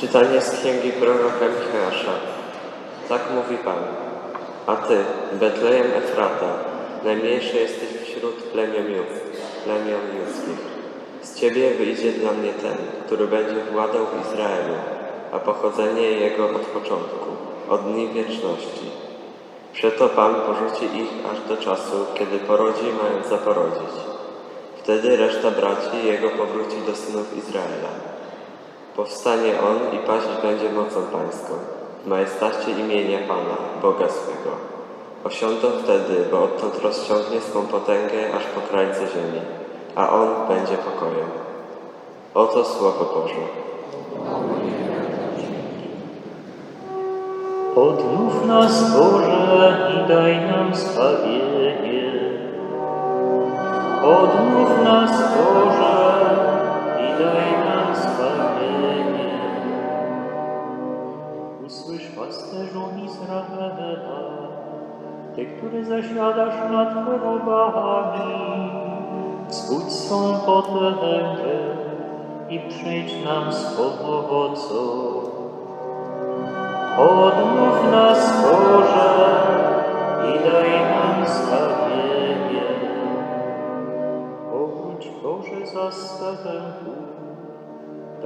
Czytanie z księgi proroka Michała. Tak mówi Pan. A ty, Betlejem Efrata, najmniejszy jesteś wśród plemion, Jud, plemion judzkich. Z ciebie wyjdzie dla mnie ten, który będzie władał w Izraelu, a pochodzenie jego od początku, od dni wieczności. Przeto Pan porzuci ich aż do czasu, kiedy porodzi mają zaporodzić. Wtedy reszta braci jego powróci do synów Izraela. Powstanie on i paść będzie mocą pańską, w majestacie imienia Pana, Boga swego. Osiądą wtedy, bo odtąd rozciągnie swą potęgę aż po krańce ziemi, a on będzie pokojem. Oto Słowo Boże. Odmów nas Boże i daj nam zbawienie. Odmów nas Boże i daj nam Usłysz pasterzu Izraela, Ty, który zasiadasz nad chorobami, wzbudź swą potęgę i przyjdź nam z pomocą. Odmów nas Boże i daj nam zbawienie. Obróć Boże zastępu,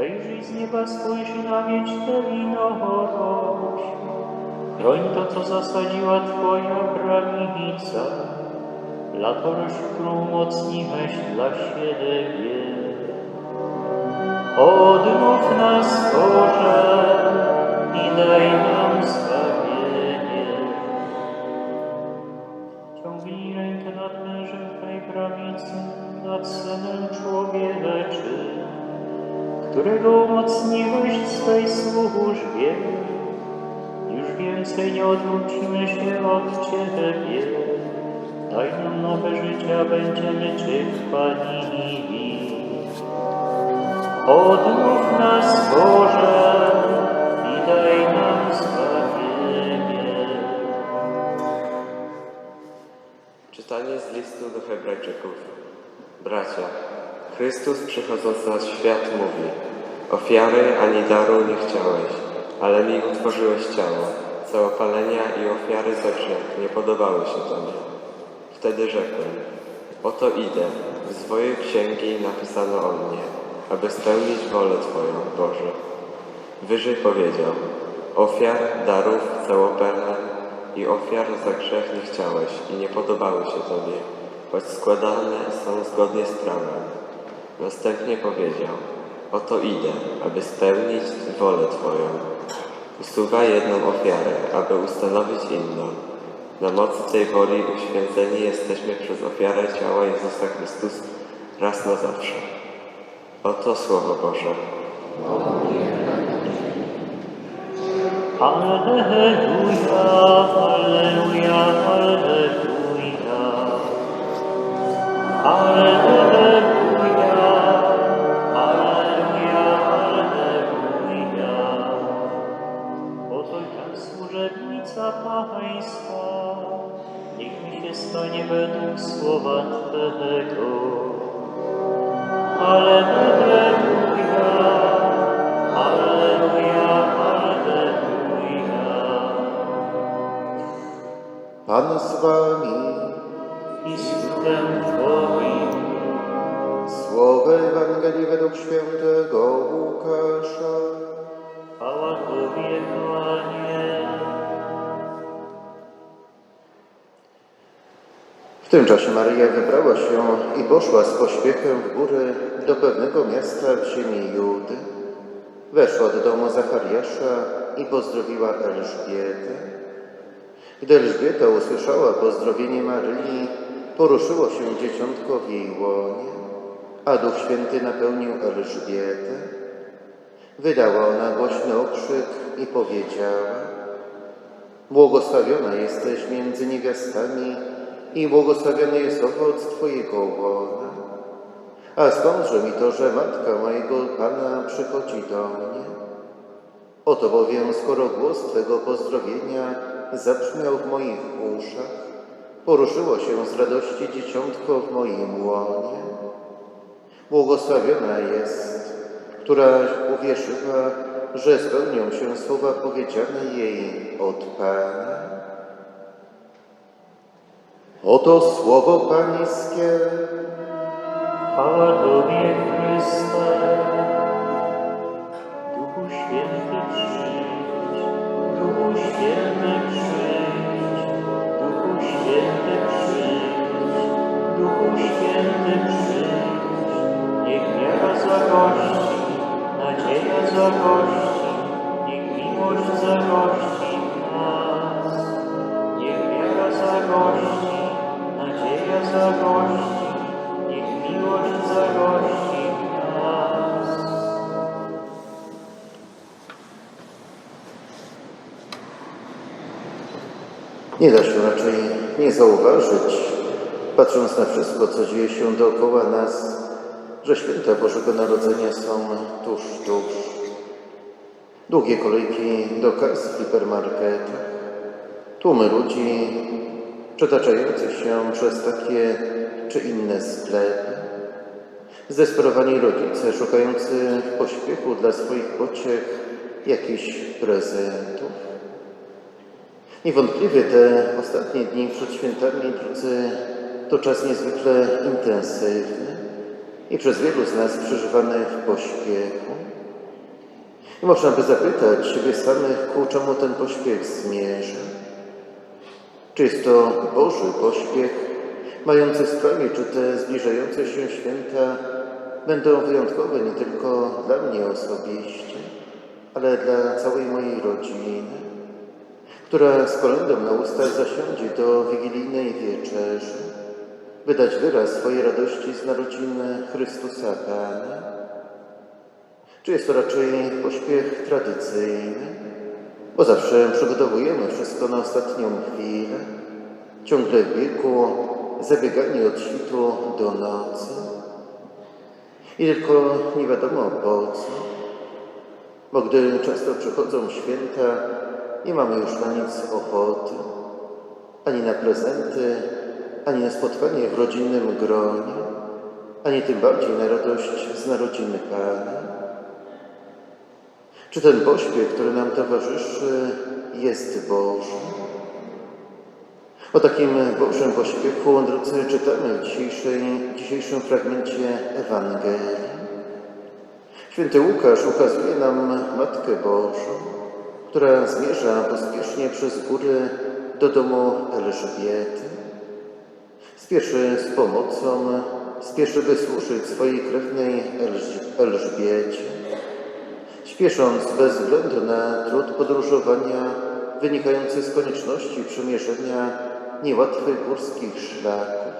wejrzyj z nieba spójrz na mieć tę winorość. Chroń to, co zasadziła Twoja prawica, latorość, którą umocniłeś dla siebie. Odmów nas Boże i daj nam zbawienie. Ciągnij rękę nad mężem Twej prawicy, nad Synem człowieczy, którego umocniłeś w swej służbie. Już więcej nie odwrócimy się od Ciebie. Daj nam nowe życie, będziemy Cię chwalili. Odmów nas Boże i daj nam zbawienie. Czytanie z listu do Hebrajczyków. Bracia, Chrystus przychodząc na świat mówi Ofiary ani daru nie chciałeś, ale mi utworzyłeś ciało. Całopalenia i ofiary za grzech nie podobały się Tobie. Wtedy rzekłem Oto idę, w swojej księgi napisano o mnie, aby spełnić wolę Twoją, Boże. Wyżej powiedział Ofiar, darów, całopaleń i ofiar za grzech nie chciałeś i nie podobały się Tobie, choć składane są zgodnie z prawem. Następnie powiedział, oto idę, aby spełnić wolę Twoją. Usuwaj jedną ofiarę, aby ustanowić inną. Na mocy tej woli uświęceni jesteśmy przez ofiarę ciała Jezusa Chrystusa raz na zawsze. Oto Słowo Boże. Alleluja, alleluja, alleluja. Alleluja, Pan z wami, i z duchem Twoim. słowo Ewangelii według świętego Łukasza. Chwała Tobie, Panie. W tym czasie Maryja wybrała się i poszła z pośpiechem w góry do pewnego miasta w ziemi Judy. Weszła do domu Zachariasza i pozdrowiła Elżbietę. Gdy Elżbieta usłyszała pozdrowienie Maryi, poruszyło się dzieciątko w jej łonie, a Duch Święty napełnił Elżbietę. Wydała ona głośny okrzyk i powiedziała Błogosławiona jesteś między niewiastami i błogosławiony jest owoc Twojego łona. A skądże mi to, że matka mojego Pana przychodzi do mnie? Oto bowiem, skoro głos Twego pozdrowienia zabrzmiał w moich uszach, poruszyło się z radości dzieciątko w moim łonie. Błogosławiona jest, która uwierzyła, że spełnią się słowa powiedziane jej od Pana. Oto słowo Pańskie. Chwała Tobie, Chryste. Duchu Święty Duchu Święty Nie da się raczej nie zauważyć, patrząc na wszystko, co dzieje się dookoła nas, że święta Bożego Narodzenia są tuż, tuż. Długie kolejki do kas w tłumy ludzi przetaczających się przez takie czy inne sklepy, zdesperowani rodzice szukający w pośpiechu dla swoich pociech jakichś prezentów. Niewątpliwie te ostatnie dni przed świętami, to czas niezwykle intensywny i przez wielu z nas przeżywany w pośpiechu. I można by zapytać siebie samych, ku czemu ten pośpiech zmierza. Czy jest to Boży pośpiech, mający sprawić, czy te zbliżające się święta będą wyjątkowe nie tylko dla mnie osobiście, ale dla całej mojej rodziny, która z kolędą na ustach zasiądzie do wigilijnej wieczerzy, by dać wyraz swojej radości z narodziny Chrystusa Pana? Czy jest to raczej pośpiech tradycyjny? Bo zawsze przygotowujemy wszystko na ostatnią chwilę, ciągle w biegu, zabieganie od świtu do nocy. I tylko nie wiadomo po co, bo gdy często przychodzą święta, nie mamy już na nic ochoty, ani na prezenty, ani na spotkanie w rodzinnym gronie, ani tym bardziej na radość z narodziny Pana. Czy ten pośpiech, który nam towarzyszy, jest Boży? O takim Bożym pośpiechu, drodzy, czytamy w dzisiejszym fragmencie Ewangelii. Święty Łukasz ukazuje nam Matkę Bożą, która zmierza pospiesznie przez góry do domu Elżbiety. Spieszy z pomocą, spieszy by służyć swojej krewnej Elż- Elżbiecie. Śpiesząc bez względu na trud podróżowania wynikający z konieczności przemierzenia niełatwych górskich szlaków,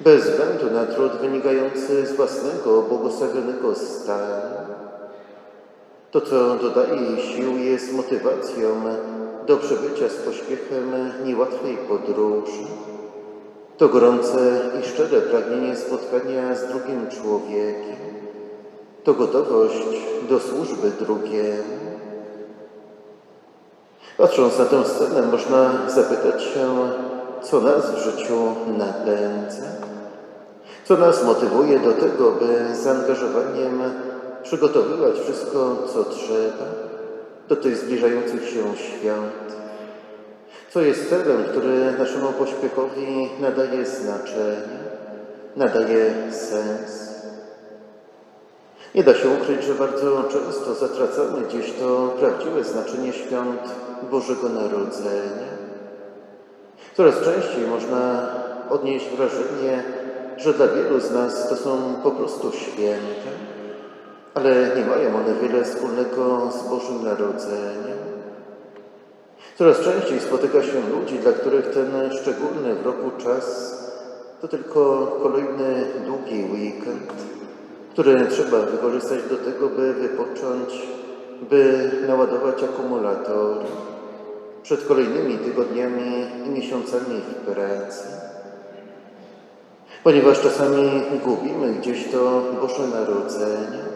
bez względu na trud wynikający z własnego błogosławionego stanu, to, co dodaje jej sił, jest motywacją do przebycia z pośpiechem niełatwej podróży. To gorące i szczere pragnienie spotkania z drugim człowiekiem. To gotowość do służby drugiemu. Patrząc na tę scenę, można zapytać się, co nas w życiu napędza, co nas motywuje do tego, by zaangażowaniem przygotowywać wszystko, co trzeba do tych zbliżających się świąt. Co jest celem, który naszemu pośpiechowi nadaje znaczenie, nadaje sens. Nie da się ukryć, że bardzo często zatracamy gdzieś to prawdziwe znaczenie świąt Bożego Narodzenia. Coraz częściej można odnieść wrażenie, że dla wielu z nas to są po prostu święta, ale nie mają one wiele wspólnego z Bożym Narodzeniem. Coraz częściej spotyka się ludzi, dla których ten szczególny w roku czas to tylko kolejny długi weekend, który trzeba wykorzystać do tego, by wypocząć, by naładować akumulatory przed kolejnymi tygodniami i miesiącami w pracy. Ponieważ czasami gubimy gdzieś to Boże Narodzenie,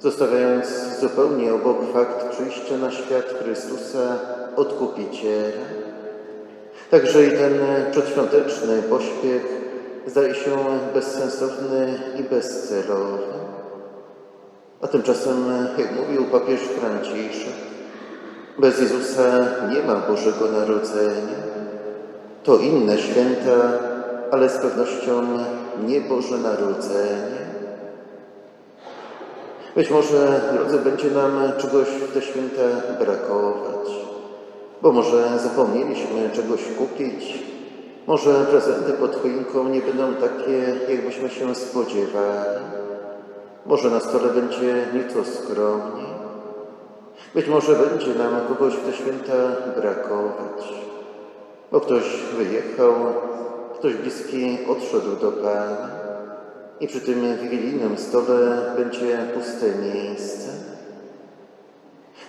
zostawiając zupełnie obok fakt przyjścia na świat Chrystusa Odkupiciela. Także i ten przedświąteczny pośpiech zdaje się bezsensowny i bezcelowy. A tymczasem, jak mówił papież Franciszek, bez Jezusa nie ma Bożego Narodzenia. To inne święta, ale z pewnością nie Boże Narodzenie. Być może, drodzy, będzie nam czegoś w te święta brakować, bo może zapomnieliśmy czegoś kupić, może prezenty pod choinką nie będą takie, jakbyśmy się spodziewali, może na stole będzie nieco skromniej, być może będzie nam kogoś w te święta brakować, bo ktoś wyjechał, ktoś bliski odszedł do Pana i przy tym wigilijnym stole będzie puste miejsce.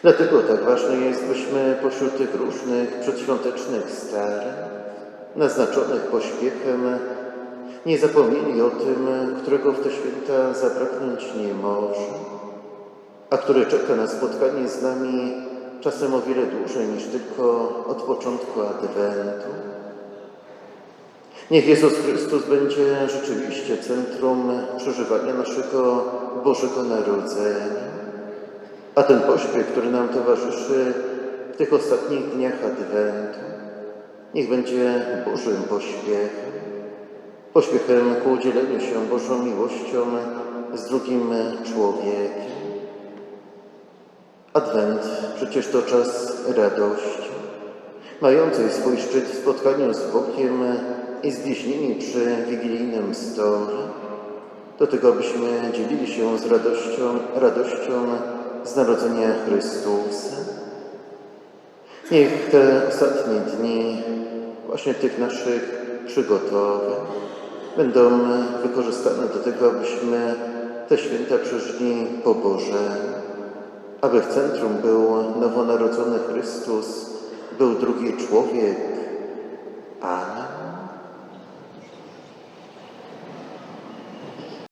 Dlatego tak ważne jest, byśmy pośród tych różnych przedświątecznych starań, naznaczonych pośpiechem, nie zapomnieli o tym, którego w te święta zabraknąć nie może, a który czeka na spotkanie z nami czasem o wiele dłużej niż tylko od początku Adwentu. Niech Jezus Chrystus będzie rzeczywiście centrum przeżywania naszego Bożego Narodzenia. A ten pośpiech, który nam towarzyszy w tych ostatnich dniach Adwentu, niech będzie Bożym pośpiechem, pośpiechem ku udzieleniu się Bożą miłością z drugim człowiekiem. Adwent przecież to czas radości, mającej swój szczyt w spotkaniu z Bogiem i z bliźnimi przy wigilijnym stole, do tego, abyśmy dzielili się z radością, radością z narodzenia Chrystusa. Niech te ostatnie dni właśnie tych naszych przygotowań będą wykorzystane do tego, abyśmy te święta przeżyli po Bożemu, aby w centrum był nowonarodzony Chrystus, był drugi człowiek, Pan.